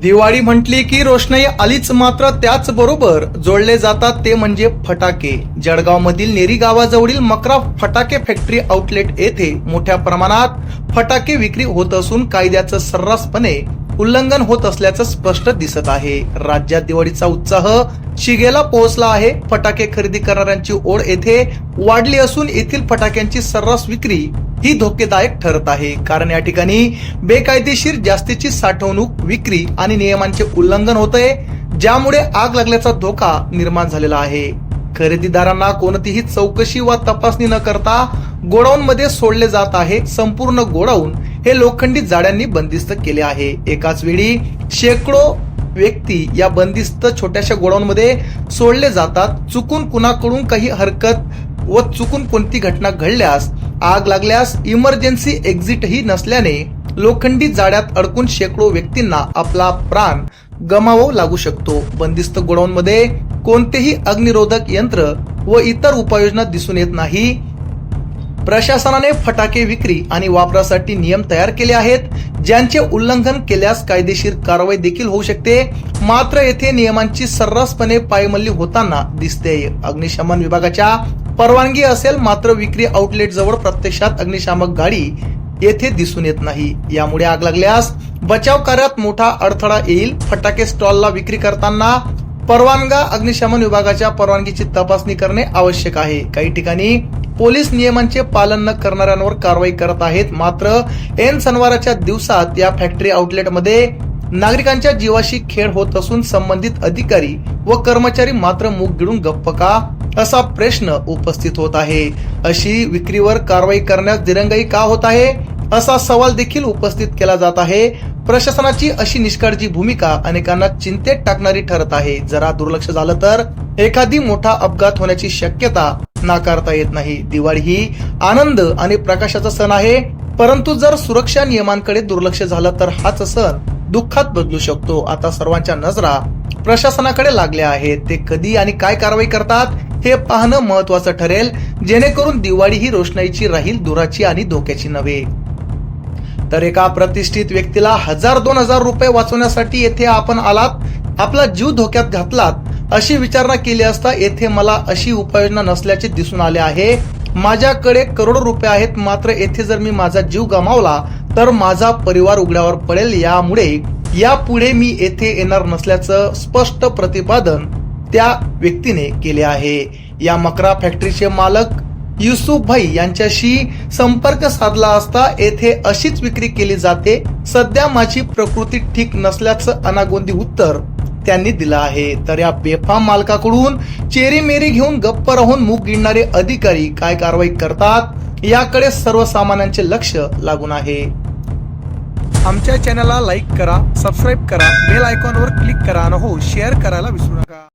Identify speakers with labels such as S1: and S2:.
S1: दिवाळी म्हटली की रोषणाई आलीच मात्र त्याचबरोबर जोडले जातात ते म्हणजे फटाके. जळगाव मधील नेरी गावाजवळील मकरा फटाके फॅक्टरी आउटलेट येथे मोठ्या प्रमाणात फटाके विक्री होत असून कायद्याचं सर्रासपणे उल्लंघन होत असल्याचं स्पष्ट दिसत आहे. राज्यात दिवाळीचा उत्साह शिगेला पोहोचला आहे. फटाके खरेदी करणाऱ्यांची ओढ येथे वाढली असून येथील फटाक्यांची सर्रास विक्री ही धोकेदायक ठरत आहे. कारण या ठिकाणी बेकायदेशीर जास्तीची साठवणूक विक्री आणि नियमांचे उल्लंघन होत आहे ज्यामुळे आग लागल्याचा धोका निर्माण झालेला आहे. खरेदीदारांना कोणतीही चौकशी वा तपासणी न करता गोडाऊन मध्ये सोडले जात आहे संपूर्ण गोडाऊन हे लोखंडी जाड्यांनी बंदिस्त केले आहे. एकाच वेळी शेकडो व्यक्ती या बंदिस्त छोट्याशा गोडाऊन मध्ये सोडले जातात. चुकून कुणाकडून काही हरकत व चुकून कोणती घटना घडल्यास आग लागल्यास इमर्जन्सी एक्झिटही नसल्याने लोखंडी जाड्यात अडकून शेकडो व्यक्तींना आपला प्राण गमावू लागू शकतो. बंदिस्त गोडाऊन मध्ये कोणतेही अग्निरोधक यंत्र व इतर उपाययोजना दिसून येत नाही. प्रशासनाने फटाके विक्री आणि वापरासाठी नियम तयार केले आहेत. ज्यांचे उल्लंघन केल्यास कायदेशीर कारवाई देखील होऊ शकते. मात्र येथे नियमांची सर्रासपणे पायमल्ली होताना दिसते. अग्निशमन विभागाच्या परवानगी असेल मात्र विक्री आउटलेट जवळ प्रत्यक्षात अग्निशामक गाडी येथे दिसून येत नाही. यामुळे आग लागल्यास बचाव कार्यात मोठा अडथळा येईल. फटाके स्टॉलला विक्री करताना परवानगा अग्निशमन विभागाच्या परवानगीची तपासणी करणे आवश्यक आहे. काही ठिकाणी पोलीस नियमांचे पालन न करणाऱ्यांवर कारवाई करत आहेत. मात्र एन सणवाराच्या दिवसात या फॅक्टरी आउटलेटमध्ये नागरिकांच्या जीवाशी खेळ होत असून संबंधित अधिकारी व कर्मचारी मात्र मूक गिळून गप्प का? असा प्रश्न उपस्थित होत आहे. अशी विक्रीवर कारवाई करण्यास दिरंगाई का होत आहे? असा सवाल देखील उपस्थित केला जात आहे. प्रशासनाची अशी निष्काळजी भूमिका अनेकांना चिंतेत टाकणारी ठरत आहे. जरा दुर्लक्ष झालं तर एखादी मोठा अपघात होण्याची शक्यता नाकारता येत नाही. दिवाळी ही आनंद आणि प्रकाशाचा सण आहे. परंतु जर सुरक्षा नियमांकडे दुर्लक्ष झालं तर हाच सण दुःखात बदलू शकतो. आता सर्वांच्या नजरा प्रशासनाकडे लागल्या आहेत. ते कधी आणि काय कारवाई करतात हे पाहणं महत्वाचं ठरेल. जेणेकरून दिवाळी ही रोषणाईची राहील दुराची आणि धोक्याची नव्हे. तर एका प्रतिष्ठित व्यक्तीला हजार दोन हजार रुपये वाचवण्यासाठी येथे आपण आलात. आपला जीव धोक्यात घातलात. अशी विचारणा केली असता येथे मला अशी उपाययोजना नसल्याचे दिसून आले आहे. माझ्याकडे करोडो रुपये आहेत मात्र येथे जर मी माझा जीव गमावला तर माझा परिवार उघड्यावर पडेल. यामुळे यापुढे मी येथे येणार नसल्याचं स्पष्ट प्रतिपादन त्या व्यक्तीने केले आहे. या मकरा फॅक्टरीचे मालक युसुफ भाई यांच्याशी संपर्क साधला असता येथे अशीच विक्री केली जाते. सध्या माझी प्रकृती ठीक नसल्याचं अनागोंदी उत्तर त्यांनी दिलं आहे. तर या बेफाम मालकाकडून चेरी मेरी घेऊन गप्प राहून मूग गिणणारे अधिकारी काय कारवाई करतात याकडे सर्वसामान्यांचे लक्ष लागून आहे. आमच्या चॅनलला लाईक करा सबस्क्राईब करा बेल आयकॉनवर क्लिक करा आणि हो शेअर करायला विसरू नका.